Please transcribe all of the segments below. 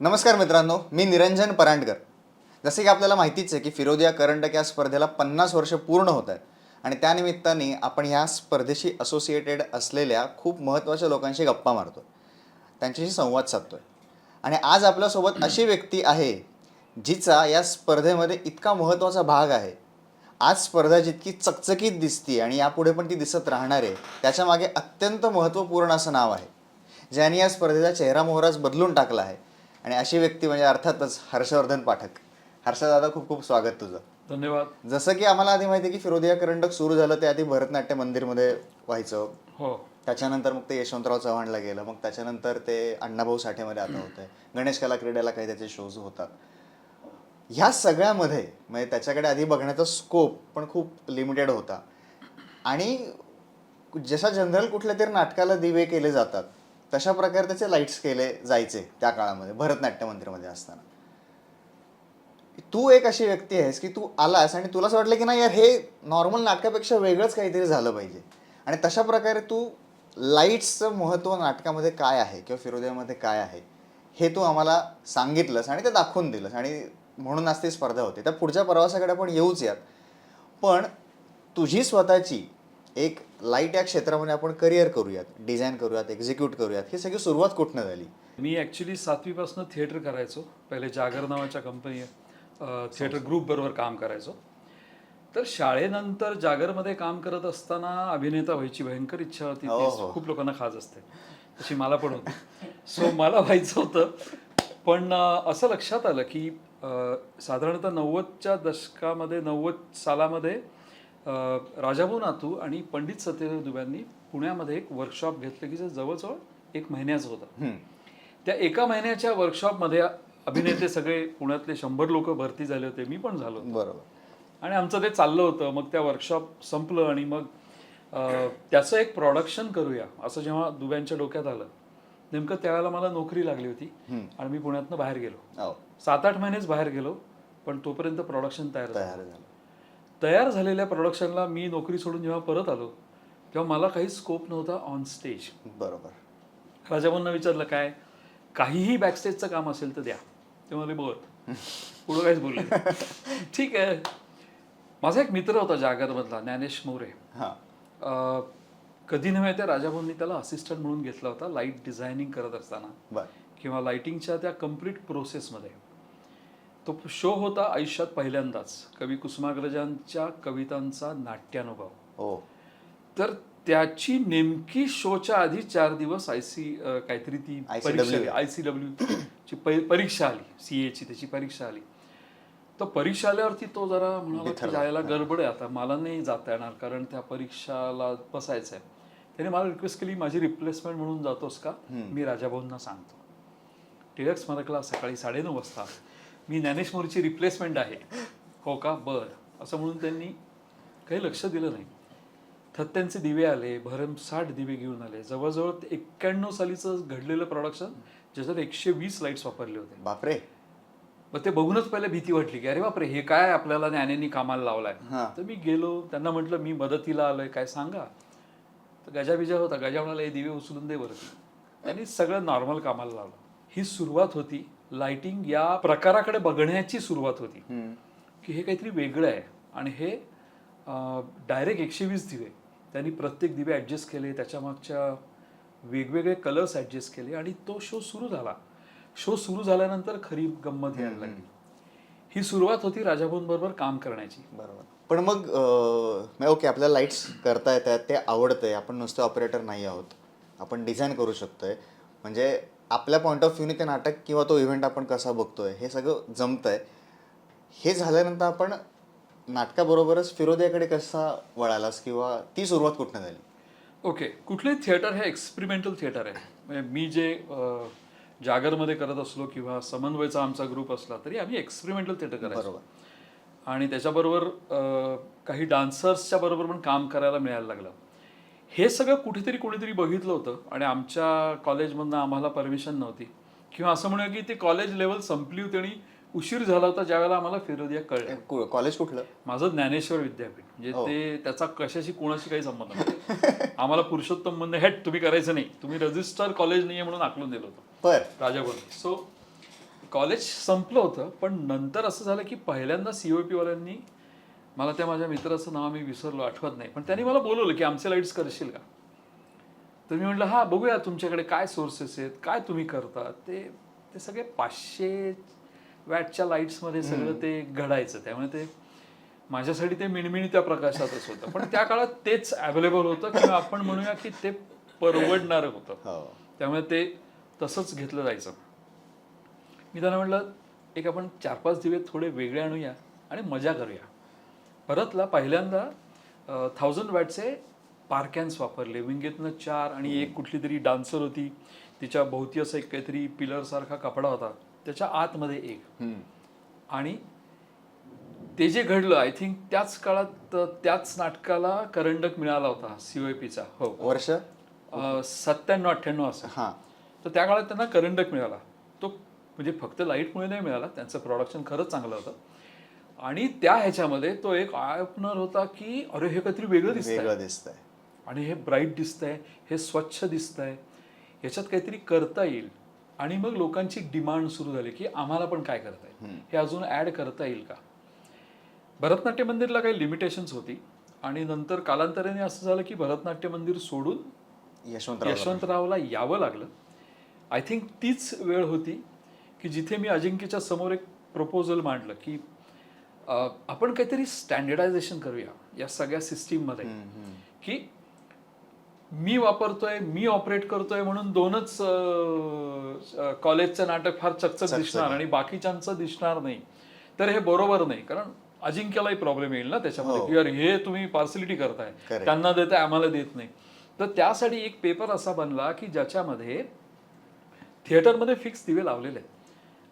नमस्कार मित्रांनो मी निरंजन परांडकर. जसे की आपल्याला माहितीच आहे की फिरोदिया करंडक या स्पर्धेला पन्नास वर्ष पूर्ण होत आहेत. आणि त्यानिमित्ताने आपण ह्या स्पर्धेशी असोसिएटेड असलेल्या खूप महत्त्वाच्या लोकांशी गप्पा मारतो त्यांच्याशी संवाद साधतोय. आणि आज आपल्यासोबत अशी व्यक्ती आहे जिचा या स्पर्धेमध्ये इतका महत्त्वाचा भाग आहे. आज स्पर्धा जितकी चकचकीत दिसती आणि यापुढे पण ती दिसत राहणार आहे त्याच्यामागे अत्यंत महत्त्वपूर्ण असं नाव आहे. ज्याने या स्पर्धेचा चेहरा मोहराच बदलून टाकला आहे. आणि अशी व्यक्ती म्हणजे अर्थातच हर्षवर्धन पाठक. हर्षदादा खूप खूप स्वागत तुझं. धन्यवाद. जसं की आम्हाला आधी माहिती आहे की फिरोदिया करंडक सुरू झालं ते आधी भरतनाट्य मंदिरमध्ये व्हायचं. हो. त्याच्यानंतर मग ते यशवंतराव चव्हाणला गेलं. मग त्याच्यानंतर ते अण्णाभाऊ साठेमध्ये आता होतंय. गणेश कला क्रीडेला काही त्याचे शोज होतात. ह्या सगळ्यामध्ये म्हणजे त्याच्याकडे आधी बघण्याचा स्कोप पण खूप लिमिटेड होता. आणि जशा जनरल कुठल्या तरी नाटकाला दिवे केले जातात. तशा प्रकारे त्याचे लाईट्स केले जायचे त्या काळामध्ये भरतनाट्य मंदिरमध्ये असताना. तू एक अशी व्यक्ती आहेस की तू आलास आणि तुला असं वाटलं की नाही यार हे नॉर्मल नाटकापेक्षा वेगळंच काहीतरी झालं पाहिजे. आणि तशा प्रकारे तू लाईट्सचं महत्त्व नाटकामध्ये काय आहे किंवा फिरोद्यामध्ये काय आहे हे तू आम्हाला सांगितलंस आणि ते दाखवून दिलंस. आणि म्हणून आज ती स्पर्धा होती. त्या पुढच्या प्रवासाकडे आपण येऊच यात. पण तुझी स्वतःची एक लाइट या क्षेत्रामध्ये आपण करिअर करूयात डिझाईन करूयात एक्झिक्यूट करूयात. ही सगळी सुरुवात कुठनं झाली? मी ॲक्च्युली सातवीपासून थिएटर करायचो. पहिले जागर नावाच्या कंपनी थिएटर ग्रुप बरोबर काम करायचो. तर शाळेनंतर जागरमध्ये काम करत असताना अभिनेता व्हायची भयंकर इच्छा होती. हो, ती हो. खूप लोकांना खाज असते. तशी मला पण होती. सो मला व्हायचं होतं. पण असं लक्षात आलं की साधारणतः नव्वदच्या दशकामध्ये नव्वद सालामध्ये राजाभाऊ नातू आणि पंडित सत्यदेव दुब्यांनी पुण्यामध्ये एक वर्कशॉप घेतलं की जे जवळजवळ एक महिन्याचं होतं. त्या एका महिन्याच्या वर्कशॉपमध्ये अभिनेते सगळे पुण्यातले शंभर लोक भरती झाले होते मी पण झालो. बरोबर. आणि आमचं ते चाललं होतं मग त्या वर्कशॉप संपलं आणि मग त्याचं एक प्रोडक्शन करूया असं जेव्हा दुब्यांच्या डोक्यात आलं नेमकं त्यावेळेला मला नोकरी लागली होती आणि मी पुण्यातनं बाहेर गेलो. हो. सात आठ महिनेच बाहेर गेलो पण तोपर्यंत प्रोडक्शन तयार तयार झालं. तयार झालेल्या प्रोडक्शनला मी नोकरी सोडून जेव्हा परत आलो तेव्हा मला काही स्कोप नव्हता ऑन स्टेज बरोबर. राजाभाऊंना विचारलं काय? काहीही बॅकस्टेजचं काम असेल तर द्या. ते म्हणाले बर पुढं काहीच बोलले ठीक आहे. माझा एक मित्र होता जागरमधला ज्ञानेश मोरे. हां. कधी नव्हे त्या राजाभाऊंनी त्याला असिस्टंट म्हणून घेतला होता लाइट डिझायनिंग करत असताना. किंवा लाइटिंगच्या त्या कंप्लीट प्रोसेसमध्ये तो शो होता आयुष्यात पहिल्यांदाच. कवी कुसुमाग्रजांच्या कवितांचा नाट्यानुभव. हो. तर त्याची नेमकी शोच्या आधी चार दिवस आय सी काहीतरी ती. परीक्षा आय सी डब्ल्यू ची परीक्षा आली. सी एची त्याची परीक्षा आली. तर परीक्षा आल्यावरती तो जरा म्हणाला जायला गडबड आहे आता. मला नाही जाता येणार कारण त्या परीक्षाला बसायचं आहे. त्याने मला रिक्वेस्ट केली माझी रिप्लेसमेंट म्हणून जातोस का? मी राजाभाऊंना सांगतो. टिळक स्मारकला सकाळी साडेनऊ वाजता मी ज्ञानेश मोरेची रिप्लेसमेंट आहे. हो का? बर. असं म्हणून त्यांनी काही लक्ष दिलं नाही. थत्त्यांचे दिवे आले भरमसाठ दिवे घेऊन आले. जवळजवळ एक्क्याण्णव सालीचं घडलेलं प्रोडक्शन ज्याच्यात एकशे वीस लाईट्स वापरले होते. बापरे. मग ते बघूनच पहिले भीती वाटली की अरे बापरे हे काय आपल्याला ज्ञानेनी कामाला लावलाय. तर मी गेलो. त्यांना म्हटलं मी मदतीला आलोय. काय सांगा? तर गजा बिजा होता. गजा म्हणाला हे दिवे उचलून दे वरती त्यांनी सगळं नॉर्मल कामाला लावलं. ही सुरुवात होती लाइटिंग या प्रकाराकडे बघण्याची सुरुवात होती. की हे काहीतरी वेगळं आहे. आणि हे डायरेक्ट एकशे वीस दिवे. त्यांनी प्रत्येक दिवे ॲडजस्ट केले त्याच्या मागच्या वेगवेगळे कलर्स ॲडजस्ट केले आणि तो शो सुरू झाला. शो सुरू झाल्यानंतर खरी गंमत यायला लागली. ही सुरुवात होती राजाभाऊंबरोबर काम करण्याची. बरोबर. पण मग ओके आपल्याला लाईट्स करता येत आहेत ते आवडतंय. आपण नुसते ऑपरेटर नाही आहोत. आपण डिझाईन करू शकतोय. म्हणजे आपल्या पॉईंट ऑफ व्ह्यूने ते नाटक किंवा तो इव्हेंट आपण कसा बघतोय हे सगळं जमतंय. हे झाल्यानंतर आपण नाटकाबरोबरच फिरोदियाकडे कसा वळालास किंवा ती सुरुवात कुठनं झाली? ओके कुठलंही थिएटर हे एक्सपेरिमेंटल थिएटर आहे. म्हणजे मी जे जागरमध्ये करत असलो किंवा समन्वयचा आमचा ग्रुप असला तरी आम्ही एक्सपेरिमेंटल थिएटर करायचो. बरोबर. आणि त्याच्याबरोबर काही डान्सर्सच्या बरोबर पण काम करायला मिळायला लागलं. हे सगळं कुठेतरी कोणीतरी बघितलं होतं आणि आमच्या कॉलेजमधनं आम्हाला परमिशन नव्हती. किंवा असं म्हणूया की ती कॉलेज लेवल संपली होती आणि उशीर झाला होता ज्यावेळेला आम्हाला फिरोदिया कळलं. कॉलेज कुठलं? माझं ज्ञानेश्वर विद्यापीठ. म्हणजे ते त्याचा कशाशी कोणाशी काही संबंध नाही. आम्हाला पुरुषोत्तम म्हणणे हेट तुम्ही करायचं नाही. तुम्ही रजिस्टर कॉलेज नाही म्हणून आकलून दिलं होतं. राजाभर सो कॉलेज संपलं होतं पण नंतर असं झालं की पहिल्यांदा सीओपी वाल्यांनी मला त्या माझ्या मित्राचं नाव मी विसरलो आठवत नाही. पण त्यांनी मला बोलवलं की आमचे लाईट्स करशील का? तर मी म्हटलं हा बघूया तुमच्याकडे काय सोर्सेस आहेत काय तुम्ही करता ते ते सगळे पाचशे वॅटच्या लाईट्समध्ये सगळं ते घडायचं. त्यामुळे ते माझ्यासाठी ते मिणमिणी त्या प्रकाशातच होतं. पण त्या काळात तेच अवेलेबल होतं किंवा आपण म्हणूया की ते परवडणारं होतं. हो. त्यामुळे ते तसंच घेतलं जायचं. मी त्यांना म्हटलं एक आपण चार पाच दिवे थोडे वेगळे आणूया आणि मजा करूया. परतला पहिल्यांदा थाउजंड वॅटचे पार्कॅन्स वापरले. विंगेतनं चार आणि एक कुठली तरी डान्सर होती. तिच्या भोवती असं एक काहीतरी पिलर सारखा कपडा होता. त्याच्या आतमध्ये एक. आणि ते जे घडलं आय थिंक त्याच काळात त्याच नाटकाला करंडक मिळाला होता सीओपीचा हो. वर्ष? सत्त्याण्णव अठ्ठ्याण्णव असं. हा. तर त्या काळात त्यांना करंडक मिळाला. तो म्हणजे फक्त लाईटमुळे नाही मिळाला त्यांचं प्रोडक्शन खरंच चांगलं होतं. आणि त्या ह्याच्यामध्ये तो एक आय ओपनर होता की अरे हे काहीतरी वेगळं दिसतंय. वेगळं दिसतंय. आणि हे ब्राईट दिसतंय हे स्वच्छ दिसतंय. याच्यात काहीतरी करता येईल. आणि मग लोकांची डिमांड सुरू झाली की आम्हाला पण काय करता येईल? हे अजून ऍड करता येईल का? भरतनाट्य मंदिरला काही लिमिटेशन्स होती. आणि नंतर कालांतराने असं झालं की भरतनाट्य मंदिर सोडून यशवंतराव यशवंतरावला यावं लागलं. आय थिंक तीच वेळ होती की जिथे मी अजिंक्यच्या समोर एक प्रपोजल मांडलं की आपण काहीतरी स्टँडर्डायझेशन करूया या सगळ्या सिस्टीममध्ये की मी वापरतोय मी ऑपरेट करतोय म्हणून दोनच कॉलेजचं नाटक फार चकचक दिसणार आणि बाकीच्यांचं दिसणार नाही. तर हे बरोबर नाही कारण अजिंक्यलाही प्रॉब्लेम येईल ना त्याच्यामध्ये. की अरे हे तुम्ही पार्सलिटी करताय. त्यांना देताय आम्हाला देत नाही. तर त्यासाठी एक पेपर असा बनला की ज्याच्यामध्ये थिएटरमध्ये फिक्स दिवे लावलेले आहेत.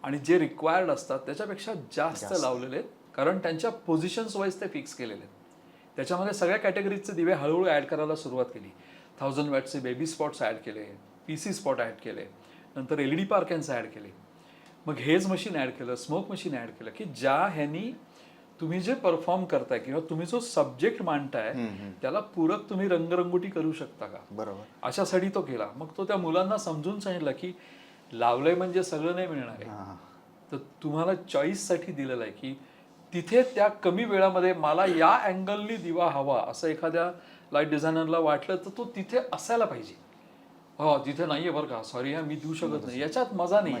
आणि जे रिक्वायर्ड असतात त्याच्यापेक्षा जास्त. लावलेले आहेत. कारण त्यांच्या पोझिशन्स वाईज ते फिक्स केलेले आहेत. त्याच्यामध्ये सगळ्या कॅटेगरीजचे दिवे हळूहळू ॲड करायला सुरुवात केली. थाउजंड वॅटचे बेबी स्पॉट्स ॲड केले पी सी स्पॉट ॲड केले नंतर L E D par cans add केले. मग हेज मशीन ॲड केलं स्मोक मशीन ॲड केलं की ज्या ह्यानी तुम्ही जे परफॉर्म करताय किंवा तुम्ही जो सब्जेक्ट मांडताय त्याला पूरक तुम्ही रंगरंगोटी करू शकता का? बरोबर. अशासाठी तो केला. मग तो त्या मुलांना समजून सांगितलं की लावलंय म्हणजे सगळं नाही मिळणार आहे. तर तुम्हाला चॉईससाठी दिलेलं आहे की तिथे त्या कमी वेळामध्ये मला या अँगलनी दिवा हवा असं एखाद्या लाइट डिझायनरला वाटलं तर तो तिथे असायला पाहिजे. हो तिथे नाहीये बरं का. सॉरी हा मी देऊ शकत नाही. याच्यात मजा नाही.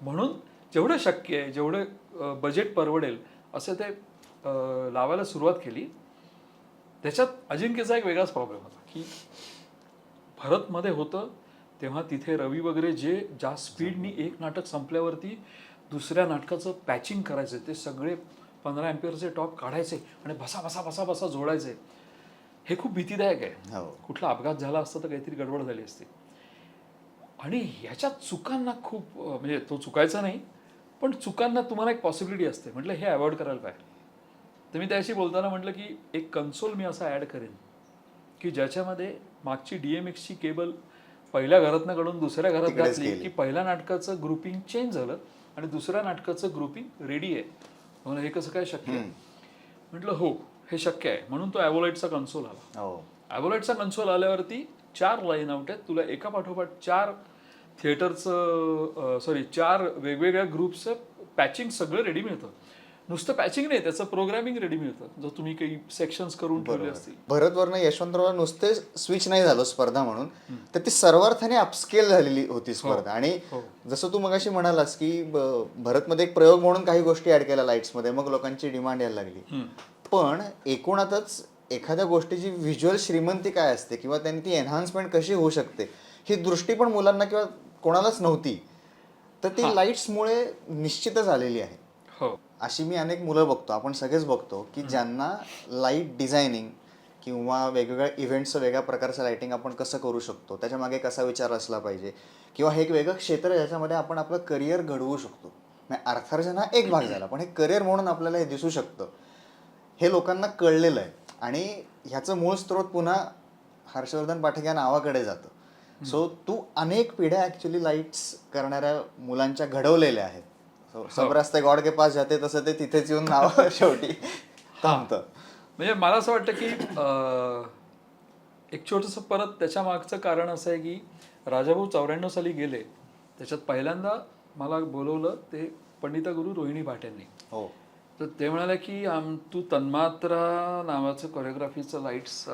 म्हणून जेवढं शक्य आहे जेवढं बजेट परवडेल असे ते लावायला सुरुवात केली. त्याच्यात अजिंक्यचा एक वेगळाच प्रॉब्लेम होता की भरतमध्ये होतं तेव्हा तिथे रवी वगैरे जे ज्या स्पीडनी एक नाटक संपल्यावरती दुसऱ्या नाटकाचं पॅचिंग करायचं ते सगळे पंधरा एम्पियरचे टॉप काढायचे आणि बसा बसा बसा बसा जोडायचे. हे खूप भीतीदायक आहे. हो. कुठला अपघात झाला असता तर काहीतरी गडबड झाली असती. आणि ह्याच्या चुकांना खूप म्हणजे तो चुकायचा नाही पण चुकांना तुम्हाला एक पॉसिबिलिटी असते. म्हटलं हे अवॉइड करायला पाहिजे. तर मी त्याशी बोलताना म्हटलं की एक कन्सोल मी असा ॲड करेन की ज्याच्यामध्ये मागची डी एम एक्सची केबल पहिल्या घरातनं काढून दुसऱ्या घरात घातली. की पहिल्या नाटकाचं ग्रुपिंग चेंज झालं आणि दुसऱ्या नाटकाचं ग्रुपिंग रेडी आहे. म्हणून हे कसं काय शक्य आहे? म्हटलं हो हे शक्य आहे. म्हणून तो ॲव्होलाइटचा कन्सोल आला. हो. कन्सोल आल्यावरती चार लाईन आउट आहेत. तुला एका पाठोपाठ चार थिएटरचं सॉरी चार वेगवेगळ्या ग्रुपचं पॅचिंग सगळं रेडी मिळतं. नुसतं पॅचिंग नाही त्याचं प्रोग्रामिंग रेडी मिळतं जर तुम्ही काही सेक्शन्स करून ठेवले असतील. भरतवरनं यशवंतराव नुसते स्विच नाही झालं स्पर्धा म्हणून तर ती सर्वार्थाने अपस्केल झालेली होती स्पर्धा. आणि हो. जसं तू मगाशी म्हणालास की भरतमध्ये एक प्रयोग म्हणून काही गोष्टी ऍड केल्या लाईट्समध्ये मग लोकांची डिमांड यायला लागली. पण एकूणातच एखाद्या गोष्टीची व्हिज्युअल श्रीमंती काय असते किंवा त्यांनी ती एन्हान्समेंट कशी होऊ शकते ही दृष्टी पण मुलांना किंवा कोणालाच नव्हती. तर ती लाईट्समुळे निश्चितच आलेली आहे. हो. अशी मी अनेक मुलं बघतो आपण सगळेच बघतो की ज्यांना लाइट डिझायनिंग किंवा वेगवेगळ्या इव्हेंट्सचं वेगळ्या प्रकारचं लाईटिंग आपण कसं करू शकतो त्याच्यामागे कसा विचार असला पाहिजे किंवा हे एक वेगळं क्षेत्र आहे ज्याच्यामध्ये आपण आपलं करिअर घडवू शकतो. म्हणजे अर्थार्जन हा एक भाग झाला पण हे करिअर म्हणून आपल्याला हे दिसू शकतं. हे लोकांना कळलेलं आहे आणि ह्याचं मूळ स्रोत पुन्हा हर्षवर्धन पाठक या नावाकडे जातं. सो तू अनेक पिढ्या ॲक्च्युली लाईट्स करणाऱ्या मुलांच्या घडवलेल्या आहेत. सब रस्ते गॉड के पास जाते तसं ते तिथेच येऊन नाव शेवटी थांबतं. म्हणजे मला असं वाटतं की अं, एक छोटंसं परत त्याच्या मागचं कारण असं आहे की राजाभाऊ चौऱ्याण्णव साली गेले त्याच्यात पहिल्यांदा मला बोलवलं ते पंडिता गुरु रोहिणी भाटेंनी. हो. तर ते म्हणाले की आम तू तन्मात्रा नावाचं कोरिओग्राफीचं लाईट्स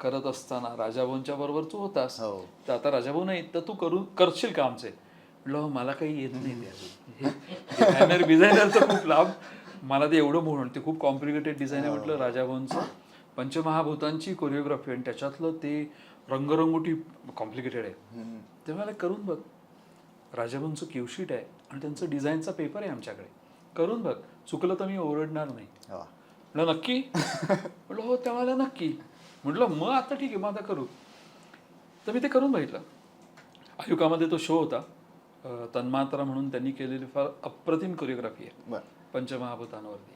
करत असताना राजाभाऊंच्या बरोबर तू होतास. हो. तर आता राजाभाऊ नाही तर तू करून करशील का आमचे? म्हटलं "हो, मला काही येत नाही ते अजून. डिझायनर डिझायनरचं खूप लाभ मला ते एवढं म्हणून ते खूप कॉम्प्लिकेटेड डिझाईन आहे म्हटलं राजाभाऊंचं पंचमहाभूतांची कोरिओग्राफी आणि त्याच्यातलं ते रंगरंगोटी कॉम्प्लिकेटेड आहे. ते मला करून बघ. राजाभाऊंचं क्यूशीट आहे आणि त्यांचं डिझाईनचा पेपर आहे आमच्याकडे. करून बघ. चुकलं तर मी ओरडणार नाही. म्हटलं नक्की? म्हटलं हो त्यावेळेला नक्की. म्हटलं मग आता ठीक आहे मग आता करू. तर मी ते करून बघितलं. आयुकामध्ये तो शो होता. तन्मात्रा म्हणून त्यांनी केलेली फार अप्रतिम कोरिओग्राफी आहे. पंचमहाभूतांवरती.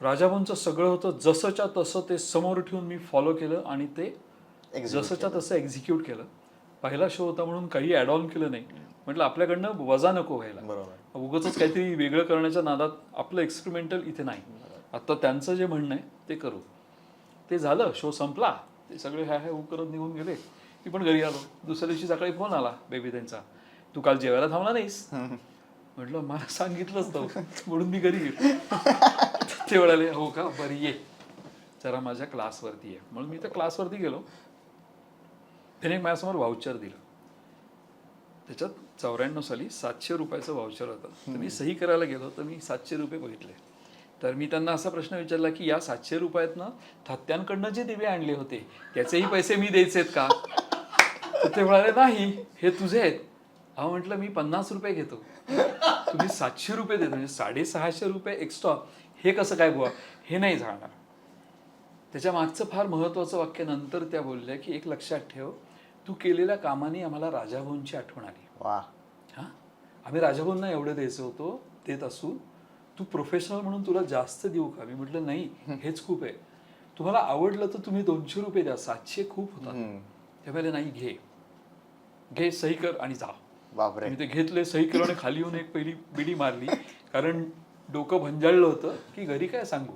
राजाभाऊंचं सगळं होतं जसंच्या तसं ते समोर ठेवून मी फॉलो केलं आणि ते जसंच्या तसं एक्झिक्यूट केलं. पहिला शो होता म्हणून काही ॲड ऑन केलं नाही. म्हटलं आपल्याकडनं वजा नको व्हायला. बरोबर. उगाच काहीतरी वेगळं करण्याच्या नादात आपलं एक्सपेरिमेंटल इथे नाही. आता त्यांचं जे म्हणणं आहे ते करू. ते झालं शो संपला. ते सगळे ह्या ह्या करत निघून गेले. मी पण घरी आलो. दुसऱ्या दिवशी सकाळी फोन आला बेबी त्यांचा. तू काल जेवायला थांबला नाहीस. म्हटलं मला सांगितलंच नव्हतं म्हणून मी घरी गेलो ते म्हणाले हो का? बरी ये. जरा माझ्या क्लासवरती आहे म्हणून मी त्या क्लासवरती गेलो. त्याने एक माझ्यासमोर व्हाउचर दिलं. त्याच्यात चौऱ्याण्णव साली सातशे रुपयाचं व्हाउचर होतं. तर मी सही करायला गेलो तर मी सातशे रुपये बघितले. तर मी त्यांना असा प्रश्न विचारला की या सातशे रुपयातनं थत्त्यांकडनं जे दिवे आणले होते त्याचेही पैसे मी द्यायचे आहेत का? तर ते म्हणाले नाही हे तुझे आहेत. अहो म्हटलं मी पन्नास रुपये घेतो. तुम्ही सातशे रुपये देतो म्हणजे साडेसहाशे रुपये एक्स्ट्रा हे कसं काय बुवा? हे नाही जाणार. त्याच्या मागचं फार महत्वाचं वाक्य नंतर त्या बोलल्या की एक लक्षात ठेव तू केलेल्या कामाने आम्हाला राजाभाऊंची आठवण आली. वा. हां? आम्ही राजाभाऊंना एवढं द्यायचं होतो देत असू तू प्रोफेशनल म्हणून तुला जास्त देऊ का? मी म्हटलं नाही हेच खूप आहे. तुम्हाला आवडलं तर तुम्ही दोनशे रुपये द्या सातशे खूप होतात. त्यावेळेला नाही घे. घे सही कर आणि जा. बापरे. मी ते घेतले सही केलं आणि खाली येऊन एक पहिली बिडी मारली. कारण डोकं भंजाळलं होतं की घरी काय सांगू?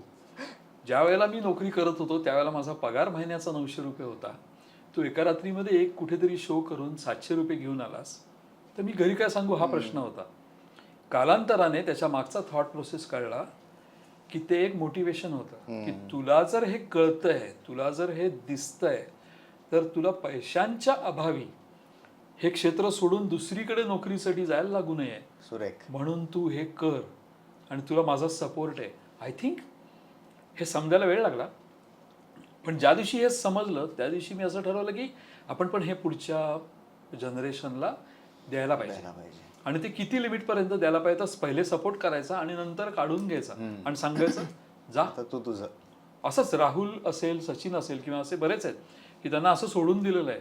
ज्या वेळेला मी नोकरी करत होतो त्यावेळेला माझा पगार महिन्याचा नऊशे रुपये होता. तू एका रात्रीमध्ये एक कुठेतरी शो करून सातशे रुपये घेऊन आलास. तर मी घरी काय सांगू? हा प्रश्न होता. कालांतराने त्याच्या मागचा थॉट प्रोसेस कळला की ते एक मोटिवेशन होतं. की तुला जर हे कळतंय तुला जर हे दिसतंय तर तुला पैशांच्या अभावी हे क्षेत्र सोडून दुसरीकडे नोकरीसाठी जायला लागू नये. सुरेख. म्हणून तू हे कर आणि तुला माझा सपोर्ट आहे. आय थिंक हे समजायला वेळ लागला. पण ज्या दिवशी हे समजलं त्या दिवशी मी असं ठरवलं की आपण पण हे पुढच्या जनरेशनला द्यायला पाहिजे. आणि ते किती लिमिट पर्यंत द्यायला पाहिजे तर पहिले सपोर्ट करायचा आणि नंतर काढून घ्यायचा आणि सांगायचं जा. तू तुझं. असंच राहुल असेल सचिन असेल किंवा असे बरेच आहेत की त्यांना असं सोडून दिलेलं आहे.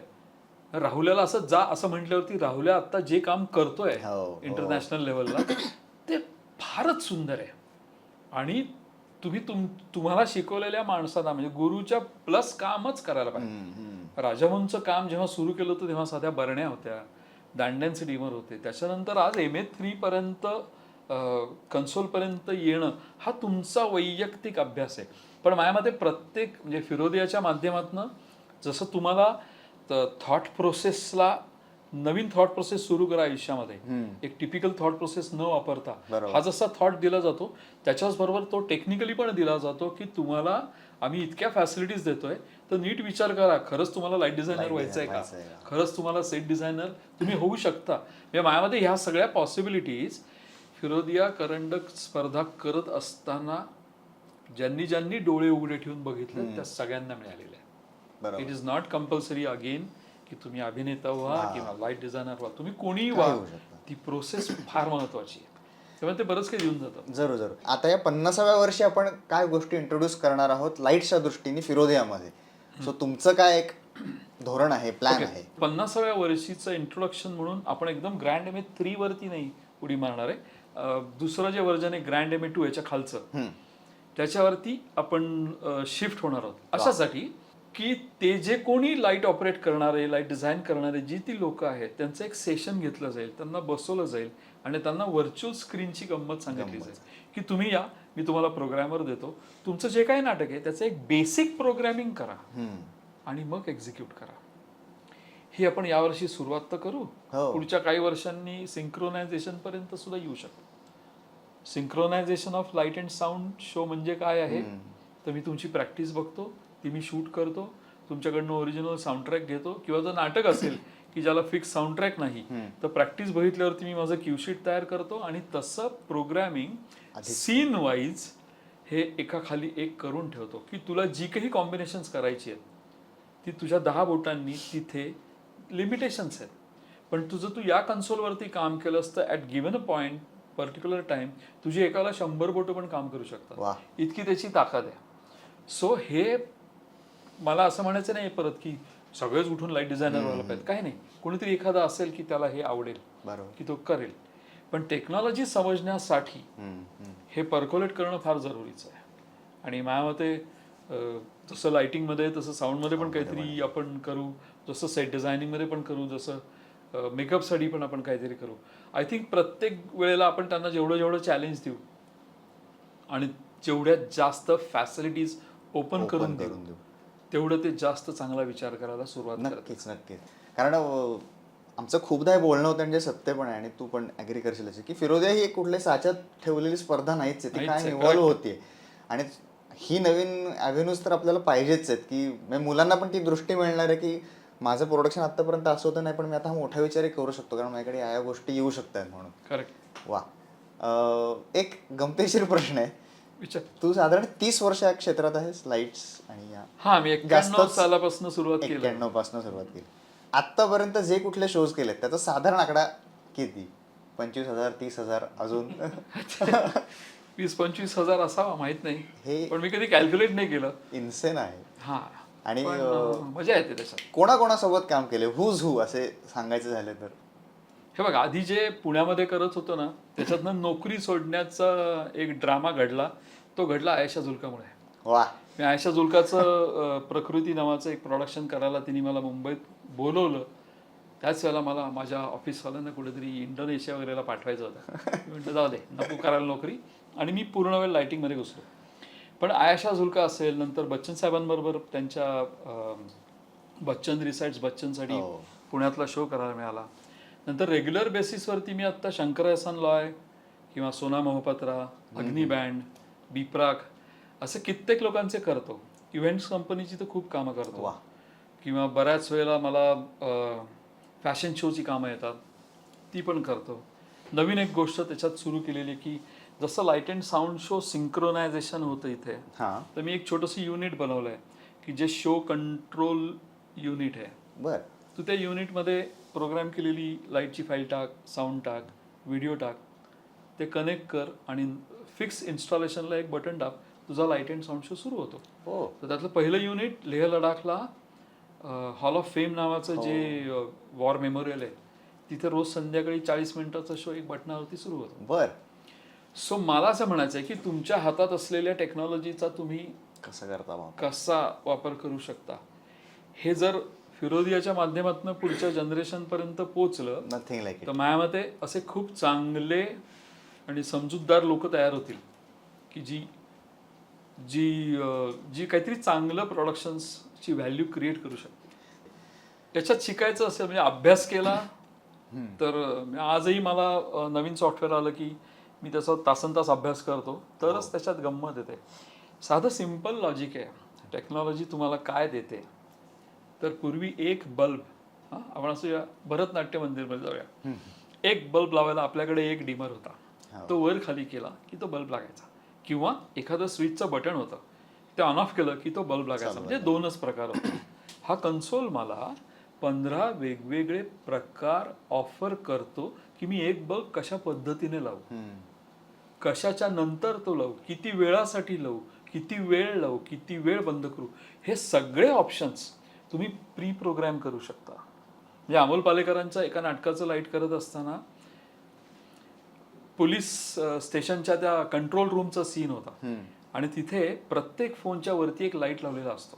राहुल्याला असं जा असं म्हटल्यावरती राहुल्या आता जे काम करतोय हो, हो. इंटरनॅशनल लेवलला ते फारच सुंदर आहे आणि तुम्ही तुम तुम्हाला शिकवलेल्या माणसांना म्हणजे गुरुच्या प्लस कामच करायला पाहिजे. राजाभाऊंचं काम जेव्हा सुरू केलं होतं तेव्हा साध्या बरण्या होत्या दांड्यांचे डिमर होते त्याच्यानंतर आज एम ए थ्री पर्यंत कन्सोल पर्यंत येणं हा तुमचा वैयक्तिक अभ्यास आहे पण माझ्या मते प्रत्येक म्हणजे फिरोदियाच्या माध्यमातून जसं तुम्हाला थॉट प्रोसेसला नवीन थॉट प्रोसेस सुरू करा आयुष्यामध्ये. एक टिपिकल थॉट प्रोसेस न वापरता. हा जसा थॉट दिला जातो त्याच्याच बरोबर तो टेक्निकली पण दिला जातो की तुम्हाला आम्ही इतक्या फॅसिलिटीज देतोय तर नीट विचार करा. खरंच तुम्हाला लाइट डिझायनर व्हायचंय designer का? खरंच तुम्हाला सेट डिझायनर तुम्ही होऊ शकता. म्हणजे माझ्यामध्ये ह्या सगळ्या पॉसिबिलिटीज फिरोदिया करंडक स्पर्धा करत असताना ज्यांनी ज्यांनी डोळे उघडे ठेवून बघितले त्या सगळ्यांना मिळालेल्या it is not compulsory again की तुम्ही अभिनेता व्हा किंवा लाइट डिझायनर व्हा. तुम्ही कोणीही व्हा. ती प्रोसेस फार महत्वाची आहे. त्यामुळे ते बरंच काही देऊन जातं. जरूर जरूर. आता या पन्नासाव्या वर्षी आपण काय गोष्टी इंट्रोड्यूस करणार आहोत? लाईटच्या दृष्टीने फिरोदियामध्ये सो तुमचं काय एक धोरण आहे प्लॅन आहे? पन्नासाव्या वर्षीचं इंट्रोडक्शन म्हणून आपण एकदम ग्रँड एम ए थ्री वरती नाही उडी मारणार आहे. दुसरं जे वर्जन आहे ग्रँड एम ए टू याच्या खालचं. त्याच्यावरती आपण शिफ्ट होणार आहोत. अशासाठी की ते जे कोणी लाइट ऑपरेट करणारे लाइट डिझाईन करणारे जी ती लोक आहेत त्यांचं एक सेशन घेतलं जाईल त्यांना बसवलं जाईल आणि त्यांना व्हर्च्युअल स्क्रीनची गंमत सांगितली जाईल की तुम्ही या मी तुम्हाला प्रोग्रॅमर देतो. तुमचं जे काही नाटक आहे त्याचं एक बेसिक प्रोग्रॅमिंग करा. आणि मग एक्झिक्यूट करा. ही आपण यावर्षी सुरुवात तर करू. हो. पुढच्या काही वर्षांनी सिंक्रोनायझेशन पर्यंत सुद्धा येऊ शकतो. Synchronization of light and sound show म्हणजे काय आहे? तर मी तुमची प्रॅक्टिस बघतो. ती मी शूट करतो तुमच्याकडनं ओरिजिनल साऊंड ट्रॅक घेतो किंवा जर नाटक असेल की ज्याला फिक्स साऊंड ट्रॅक नाही तर प्रॅक्टिस बघितल्यावरती मी माझं क्यूशीट तयार करतो आणि तसं प्रोग्रॅमिंग सीन वाईज हे एका खाली एक करून ठेवतो की तुला जी काही कॉम्बिनेशन्स करायची आहेत ती तुझ्या दहा बोटांनी तिथे लिमिटेशन्स आहेत. पण तुझं तू या कन्सोलवरती काम केलंस तर at given a point particular time तुझी एकाला शंभर बोटं पण काम करू. शकतात. इतकी त्याची ताकद आहे. सो हे मला असं म्हणायचं नाही परत की सगळेच उठून लाइट डिझायनर व्हायला पाहिजे काही नाही. कोणीतरी एखादा असेल की त्याला हे आवडेल बरोबर. की तो करेल. पण टेक्नॉलॉजी समजण्यासाठी. हे पर्कोलेट करणं फार जरुरीचं आहे. आणि माझ्या मते जसं लाइटिंगमध्ये तसं साऊंडमध्ये पण काहीतरी आपण करू. जसं सेट डिझायनिंगमध्ये पण करू. जसं मेकअपसाठी पण आपण काहीतरी करू. आय थिंक प्रत्येक वेळेला आपण त्यांना जेवढं जेवढं चॅलेंज देऊ आणि जेवढ्यात जास्त फॅसिलिटीज ओपन करून देऊ. तेवढं ते जास्त चांगला विचार करायला सुरुवात नक्कीच नक्कीच. कारण आमचं खूपदा हे बोलणं होतं म्हणजे सत्य पण आहे आणि तू पण ऍग्री करशील की फिरोदिया ही एक कुठल्या साच्यात ठेवलेली स्पर्धा नाहीच आहे ती काय इव्हॉल्व्ह. होतीये. आणि ही नवीन अव्हेन्यूज तर आपल्याला पाहिजेच आहेत की म्हणजे मुलांना पण ती दृष्टी मिळणार आहे की माझं प्रोडक्शन आतापर्यंत असं होतं नाही पण मी आता हा मोठा विचारही करू शकतो कारण माझ्याकडे या गोष्टी येऊ शकतात म्हणून. करेक्ट वा. एक गमतीशीर प्रश्न आहे. विचार. तू साधारण तीस वर्ष या क्षेत्रात आहेस लाईट्स आणि या. हा मी एक्क्याण्णव जास्तच- सालापासून सुरुवात केली. एक्क्याण्णवपासून सुरुवात केली. आतापर्यंत जे कुठले शोज केलेत त्याचा साधारण आकडा किती? पंचवीस हजार तीस हजार अजून? वीस पंचवीस हजार असावा माहीत नाही. हे पण मी कधी कॅल्क्युलेट नाही केलं. इन्सेन आहे. हा. आणि, पण, अं, अं, मजा येते त्याच्यात. कोणाकोणासोबत काम केले? हुज हू असे सांगायचे झाले तर. हे बघ आधी जे पुण्यामध्ये करत होतो ना त्याच्यातनं नोकरी सोडण्याचा एक ड्रामा घडला. तो घडला आयशा जुल्कामुळे वा. मी आयशा जुल्काचं अं, प्रकृती नावाचं एक प्रोडक्शन करायला तिने मला मुंबईत बोलवलं. त्याच वेळेला मला माझ्या ऑफिसवाल्यांना कुठेतरी इंडोनेशिया वगैरेला पाठवायचं होतं. मी म्हटलं जाऊ दे नको करायला नोकरी. आणि मी पूर्ण वेळ लाईटिंगमध्ये घुसलो. पण आयशा झुल्का असेल नंतर बच्चन साहेबांबरोबर त्यांच्या बच्चन रिसाइट्स बच्चनसाठी हो. पुण्यातला शो करायला मिळाला. नंतर रेग्युलर बेसिसवरती मी आत्ता शंकर एहसान लॉय किंवा सोना मोहपत्रा अग्नी बँड बिप्राक असे कित्येक लोकांचे करतो. इव्हेंट्स कंपनीची तर खूप कामं करतो. किंवा बऱ्याच वेळेला मला फॅशन शोची कामं येतात. ती पण करतो. नवीन एक गोष्ट त्याच्यात सुरू केलेली आहे की जसं light and sound show synchronization होतं इथे हा. तर मी एक छोटंसं युनिट बनवलं आहे की जे शो कंट्रोल युनिट आहे. बर. तू त्या युनिटमध्ये प्रोग्राम केलेली लाईटची फाईल टाक साऊंड टाक व्हिडिओ टाक ते कनेक्ट कर आणि फिक्स इन्स्टॉलेशनला एक बटन टाक. तुझा लाइट अँड साऊंड शो सुरू होतो. हो. तर त्यातलं पहिलं युनिट लेह लडाखला हॉल ऑफ फेम नावाचं जे वॉर मेमोरियल आहे तिथे रोज संध्याकाळी चाळीस मिनिटाचा शो एक बटनावरती सुरू होतो. बर. सो मला असं म्हणायचं आहे की तुमच्या हातात असलेल्या टेक्नॉलॉजीचा तुम्ही कसं करता कसा वापर करू शकता? हे जर फिरोदियाच्या माध्यमातून पुढच्या जनरेशनपर्यंत पोचलं नथिंग लाईक तर माझ्या मते असे खूप चांगले आणि समजूतदार लोक तयार होतील की जी जी जी काहीतरी चांगलं प्रोडक्शन्सची व्हॅल्यू क्रिएट करू शकते त्याच्यात शिकायचं असेल म्हणजे अभ्यास केला तर आजही मला नवीन सॉफ्टवेअर आलं की मी त्याचा तासन तास अभ्यास करतो. तरच त्याच्यात गंमत येते. साधं सिंपल लॉजिक आहे. टेक्नॉलॉजी तुम्हाला काय देते? तर पूर्वी एक बल्ब हा आपण असं या भरतनाट्य मंदिरमध्ये जाऊया एक बल्ब लावायला आपल्याकडे एक डिमर होता. तो वर खाली केला की तो बल्ब लागायचा. किंवा एखादं स्विचचं बटन होतं ते ऑन ऑफ केलं की तो बल्ब लागायचा. म्हणजे दोनच प्रकार होते. हा कन्सोल मला पंधरा वेगवेगळे प्रकार ऑफर करतो की मी एक बल्ब कशा पद्धतीने लावू? कशाच्या नंतर तो लावू? किती वेळासाठी लावू? किती वेळ लावू? किती वेळ बंद करू? हे सगळे ऑप्शन्स तुम्ही प्री प्रोग्राम करू शकता. म्हणजे अमोल पालेकरांच्या एका नाटकाचं लाइट करत असताना पोलीस स्टेशनच्या त्या कंट्रोल रूमचा सीन होता. आणि तिथे प्रत्येक फोनच्या वरती एक लाइट लावलेला असतो.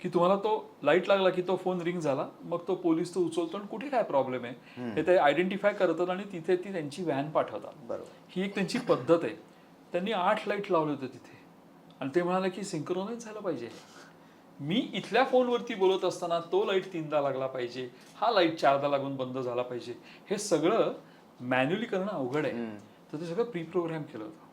की तुम्हाला तो लाइट लागला की तो फोन रिंग झाला मग तो पोलीस तो उचलतो आणि कुठे काय प्रॉब्लेम आहे? हे ते आयडेंटिफाय करतात आणि तिथे ती त्यांची व्हॅन पाठवतात. बरोबर. ही एक त्यांची पद्धत आहे. त्यांनी आठ लाइट लावले होते तिथे. आणि ते म्हणाले की सिंक्रोनाइज झालं पाहिजे. मी इथल्या फोनवरती बोलत असताना तो लाइट तीनदा लागला पाहिजे हा लाइट चारदा लागून बंद झाला पाहिजे. हे सगळं मॅन्युअली करणं अवघड आहे. तर ते सगळं प्री प्रोग्राम केलं होतं.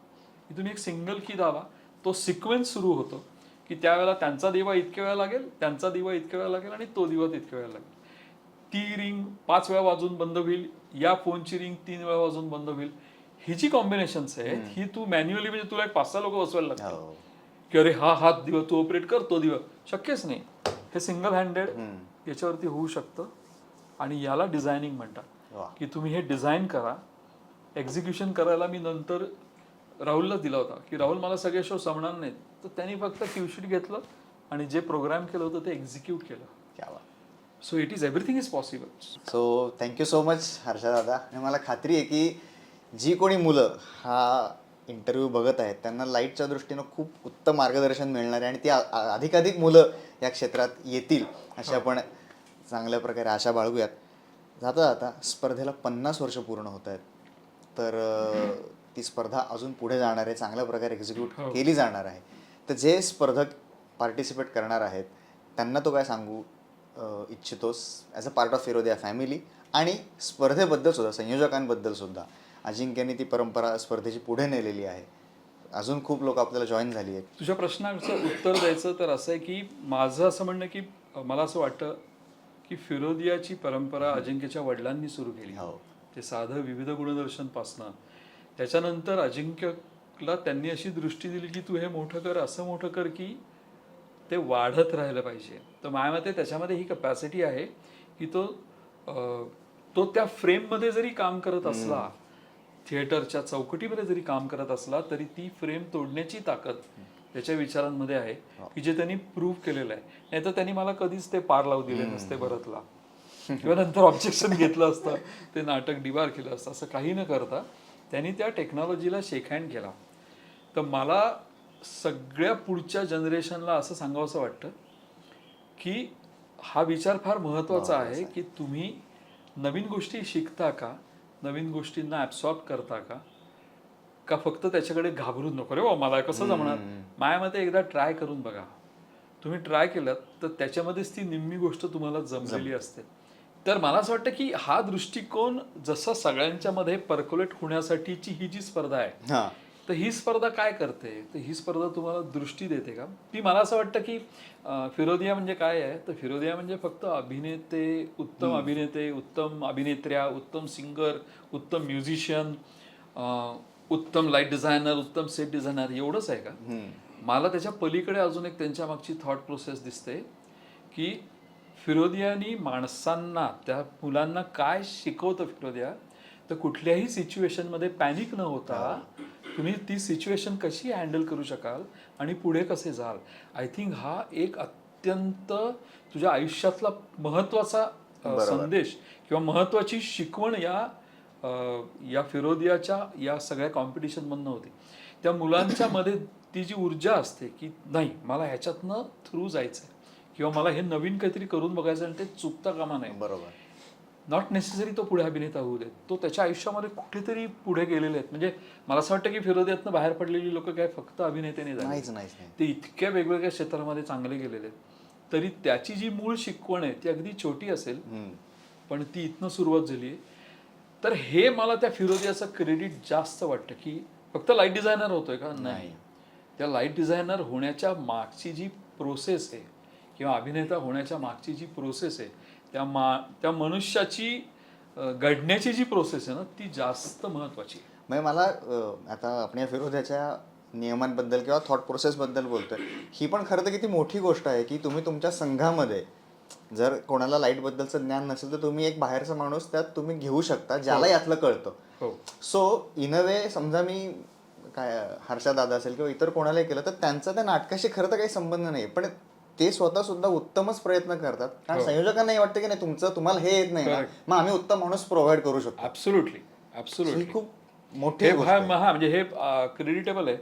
की तुम्ही एक सिंगल की दाबा. तो सिक्वेन्स सुरू होतो. की त्यावेळेला त्यांचा दिवा इतक्या वेळा लागेल त्यांचा दिवा इतक्या वेळा लागेल आणि तो दिवा तितक्या वेळा लागेल. ती रिंग पाच वेळा वाजून बंद होईल. या फोनची रिंग तीन वेळा वाजून बंद होईल. ही जी कॉम्बिनेशन्स आहेत ही तू मॅन्युअली म्हणजे तुला एक पाच सहा लोक बसवायला लागतात हो. की अरे हा हात दिवा तू ऑपरेट कर तो दिवा. शक्यच नाही. हे सिंगल हँडेड याच्यावरती होऊ शकतं. आणि याला डिझायनिंग म्हणतात. की तुम्ही हे डिझाईन करा. एक्झिक्युशन करायला मी नंतर राहुलला दिला होता. की राहुल मला सगळे शो जमणार नाहीत. तर त्यांनी फक्त ट्यूशीट घेतलं आणि जे प्रोग्राम केलं होतं ते एक्झिक्यूट केलं. क्या बात. So it is everything is possible so thank you so much Harsha दादा. आणि मला खात्री आहे की जी कोणी मुलं हा इंटरव्ह्यू बघत आहेत त्यांना लाईटच्या दृष्टीनं खूप उत्तम मार्गदर्शन मिळणार आहे आणि ती अधिकाधिक मुलं या क्षेत्रात येतील अशी आपण चांगल्या प्रकारे आशा बाळगूयात. जाता जाता स्पर्धेला पन्नास वर्ष पूर्ण होत आहेत. तर ती स्पर्धा अजून पुढे जाणार आहे. चांगल्या प्रकारे एक्झिक्यूट हो. केली जाणार आहे. तर जे स्पर्धक पार्टिसिपेट करणार आहेत त्यांना तो काय सांगू अ, इच्छितोस? As a part of Firodiya family आणि स्पर्धेबद्दल सुद्धा संयोजकांबद्दल सुद्धा. अजिंक्यने ती परंपरा स्पर्धेची पुढे नेलेली आहे. अजून खूप लोक आपल्याला जॉईन झाली आहेत. तुझ्या प्रश्नाचं उत्तर द्यायचं तर असं आहे की माझं असं म्हणणं की अं, मला असं वाटतं की फिरोदियाची परंपरा अजिंक्यच्या वडिलांनी सुरू केली. हो. ते साधं विविध गुणदर्शनपासनं त्याच्यानंतर अजिंक्यला त्यांनी अशी दृष्टी दिली की तू हे मोठं कर असं मोठं कर की ते वाढत राहिलं पाहिजे. तर माझ्या मते त्याच्यामध्ये ही कपॅसिटी आहे की तो तो त्या फ्रेममध्ये जरी काम करत असला थिएटरच्या चौकटीमध्ये जरी काम करत असला तरी ती फ्रेम तोडण्याची ताकद त्याच्या विचारांमध्ये आहे की जे त्यांनी प्रूव्ह केलेलं आहे. नाही तर त्यांनी मला कधीच ते पार लावू दिले नसते भरतला. किंवा नंतर ऑब्जेक्शन घेतलं असतं. ते नाटक डिबार केलं असतं. असं काही न करता त्यांनी त्या टेक्नॉलॉजीला शेक हँड केला. तर मला सगळ्या पुढच्या जनरेशनला असं सांगावंसं वाटतं की हा विचार फार महत्त्वाचा आहे की तुम्ही नवीन गोष्टी शिकता का? नवीन गोष्टींना ॲब्सॉर्ब करता का? का फक्त त्याच्याकडे घाबरून नको रे बा मला कसं जमणार? मते एकदा ट्राय करून बघा. तुम्ही ट्राय केलं तर त्याच्यामध्येच ती निम्मी गोष्ट तुम्हाला जमलेली असते. तर मला असं वाटतं की हा दृष्टिकोन जसा सगळ्यांच्या मध्ये पर्क्युलेट होण्यासाठीची ही जी स्पर्धा आहे हां. तर ही स्पर्धा काय करते? तर ही स्पर्धा तुम्हाला दृष्टी देते का? ती मला असं वाटतं की फिरोदिया म्हणजे काय आहे? तर फिरोदिया म्हणजे फक्त अभिनेते उत्तम अभिनेते उत्तम अभिनेत्र्या उत्तम सिंगर उत्तम म्युझिशियन उत्तम लाइट डिझायनर उत्तम सेट डिझायनर एवढंच आहे का? मला त्याच्या पलीकडे अजून एक त्यांच्या मागची थॉट प्रोसेस दिसते की फिरोदियानी माणसांना त्या मुलांना काय शिकवतं फिरोदिया? तर कुठल्याही सिच्युएशनमध्ये पॅनिक न होता तुम्ही ती सिच्युएशन कशी हँडल करू शकाल आणि पुढे कसे जाल? आय थिंक हा एक अत्यंत तुझ्या आयुष्यातला महत्त्वाचा अ, संदेश किंवा महत्वाची शिकवण या या फिरोदियाच्या या सगळ्या कॉम्पिटिशनमधनं होती. त्या मुलांच्या मध्ये ती जी ऊर्जा असते की नाही मला ह्याच्यातनं थ्रू जायचं किंवा मला हे नवीन काहीतरी करून बघायचं आणि ते चुकता कामा नाही बरोबर. नॉट नेसेसरी तो पुढे अभिनेता होऊ देत. तो त्याच्या आयुष्यामध्ये कुठेतरी पुढे गेलेले आहेत. म्हणजे मला असं वाटतं की फिरोदियातनं बाहेर पडलेली लोक काय फक्त अभिनेते नाही झाले नाहीच नाहीच. नाही ते इतक्या वेगवेगळ्या क्षेत्रामध्ये चांगले गेलेले आहेत. तरी त्याची जी मूळ शिकवण आहे ती अगदी छोटी असेल. पण ती इथनं सुरुवात झाली आहे. तर हे मला त्या फिरोदियाचं क्रेडिट जास्त वाटतं की फक्त लाइट डिझायनर होतोय का? नाही. त्या लाइट डिझायनर होण्याच्या मागची जी प्रोसेस आहे किंवा अभिनेता होण्याच्या मागची जी प्रोसेस आहे त्या मा त्या मनुष्याची घडण्याची जी प्रोसेस आहे ना ती जास्त महत्वाची आहे. म्हणजे मला आता आपण या फिरोध्याच्या नियमांबद्दल किंवा थॉट प्रोसेसबद्दल बोलतोय ही पण खरं तर किती मोठी गोष्ट आहे की तुम्ही तुमच्या संघामध्ये जर कोणाला लाईटबद्दलचं ज्ञान नसेल तर तुम्ही एक बाहेरचा माणूस त्यात तुम्ही घेऊ शकता ज्याला यातलं कळतं. हो. सो इन अ वे समजा मी काय हर्षा दादा असेल किंवा इतर कोणालाही केलं तर त्यांचा त्या नाटकाशी खरं तर काही संबंध नाही पण ते स्वतः सुद्धा उत्तमच प्रयत्न करतात. कारण संयोजकांना हे वाटतं की नाही तुमचं तुम्हाला हे येत नाही ना. मग आम्ही उत्तम माणूस प्रोव्हाइड करू शकतो. ऍब्सोल्युटली So ऍब्सोल्युटली ही खूप मोठी हे हा. हा, म्हणजे हे क्रेडिटेबल आहे.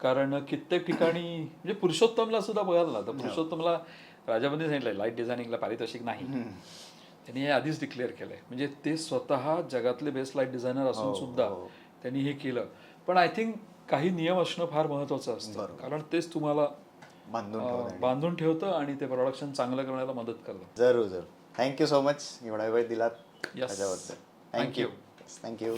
कारण कित्येक ठिकाणी म्हणजे पुरुषोत्तमला सुद्धा बघायला ना तर पुरुषोत्तमला राजाबंदी सांगितलंय लाइट डिझायनिंगला पारितोषिक नाही. त्यांनी हे आधीच डिक्लेअर केलंय. म्हणजे ते स्वतः जगातले बेस्ट लाइट डिझायनर असून सुद्धा त्यांनी हे केलं. पण आय थिंक काही नियम असणं फार महत्वाचं असतं. कारण तेच तुम्हाला बांधून ठेवतं आणि ते प्रोडक्शन चांगलं करण्याला मदत करतं. जरूर जरूर. थँक्यू सो मच एवढा वेळ दिलात थँक्यू. थँक्यू